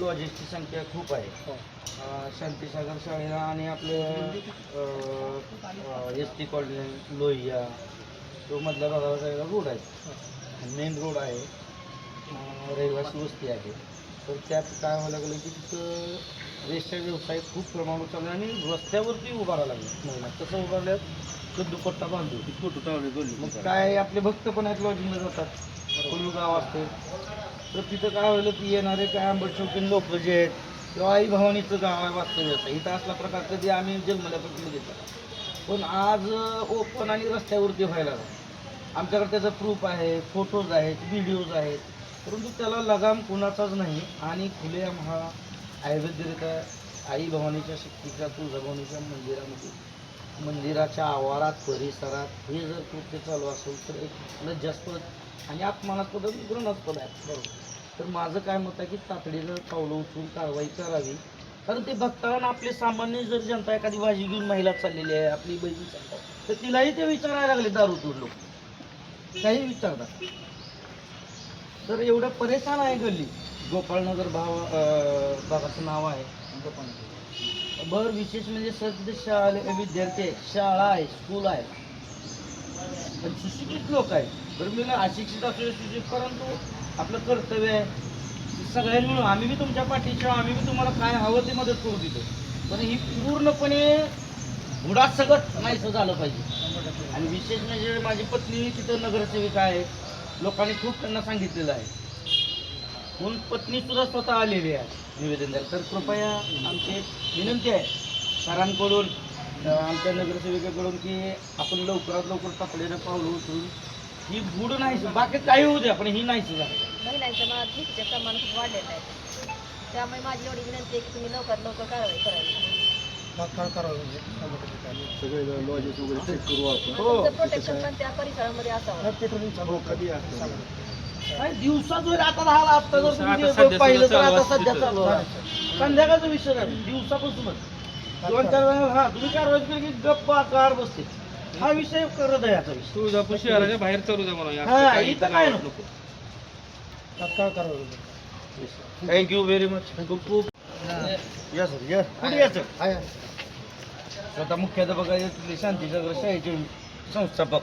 लॉजेसची संख्या खूप आहे. अं, शांतीसागर शाळेला आणि आपले एस टी कॉलनी लोहिया तो मधल्या भागाला जायला रोड आहे. मेन रोड आहे. रहिवासी वस्ती आहे. तर त्यात काय व्हायला लागलं की तिथं रेस्टच्या व्यवसाय खूप प्रमाणात चालू आहे आणि रस्त्यावरती उभारायला लागले. महिला कसं उभारल्यात तर दुपट्टा बांधू फोटो टावले मग काय आपले भक्त पण आहेत लॉजिंगला जातात. कोल्लू गाव असते तर तिथं काय होईल की येणारे काय आंबट शौकीन लोक जे आहेत किंवा आई भवानीचं गाव आहे वास्तव्याचं इथं असला प्रकार कधी आम्ही जन्मल्यापासून घेतो पण आज ओपन आणि रस्त्यावरती व्हायला आमच्याकडे त्याचं प्रूफ आहे फोटोज आहेत व्हिडिओज आहेत. परंतु त्याला लगाम कुणाचाच नाही. आणि खुलेआम हा अवैधरित्या आई भवानीच्या शक्तीच्या तुळजाभवानीच्या मंदिरामध्ये मंदिराच्या आवारात परिसरात हे जर कृत्य चालू असेल तर एक लज्जास्पद आणि अपमानास्पद घृणास्पद आहे बरोबर. तर माझं काय मत आहे की तातडीनं पावलं उचलून कारवाई करावी. कारण ते भक्तांना आपले सामान्य जर जनता एखादी भाजी घेऊन महिला चाललेली आहे आपली बहिणी चालतात तर तिलाही ते विचारायला लागले दारू लोक. काही विचारतात. तर एवढं परेशान आहे गल्ली. गोपाळनगर भाव भागाचं नाव आहे. गोपाळनगर भर विशेष म्हणजे सध्या शाळा विद्यार्थी आहे शाळा आहे स्कूल आहे. पण सुशिक्षित लोक आहेत. बरं मी अशिक्षित असू सुशिक्षित परंतु आपलं कर्तव्य आहे. सगळ्यांनी मिळून आम्ही बी तुमच्या पाठीशी आहोत, आम्ही बी तुम्हाला काय हवं ते मदत करू देतो पण ही पूर्णपणे बुडात सगळं नाहीसं झालं पाहिजे. आणि विशेष म्हणजे माझी पत्नी तिथं नगरसेविका आहे. लोकांनी खूप त्यांना सांगितलेलं आहे. म्हणून पत्नी सुद्धा स्वतः आलेली आहे. निवेदन द्यायला तर कृपया आमची विनंती आहे सरांकडून आमच्या नगरसेविकेकडून की आपण लवकरात लवकर तातडीनं पावलं उचलून ही बुड नाही बाकी काही होऊ द्या पण ही नाहीच झालं महिलांच्या मनात भीतीचे प्रमाण खूप वाढलेलं आहे. त्यामुळे माझी एवढी विनंती आहे की तुम्ही लवकरात लवकर कारवाई करावी. तात्काळ करावं सगळे लॉजेस वगैरे चेक करू आपण. हो. प्रोटेक्शन पण त्या परिसरामध्ये असावं. चालू. कधी असतं नाही, दिवसात जर आता राहिला आता जर तुम्ही पाहिलं तर आता सध्या चालू आहे. संध्याकाळचा विषय नाही दिवसापासूनच दोन चार वेळा हा तुम्ही कारवाई केली की गप्प कार बसते. हा विषय करत आहे आता विषय. तुळजापूर शहराच्या बाहेर चालू द्या मला हा इथं काय नको. तात्काळ करावं थँक्यू व्हेरी मच खूप खूप. या सर या. पुढे या सर? स्वतः मुख्याध्यापक शांतीसागर शाळेचे संस्थापक.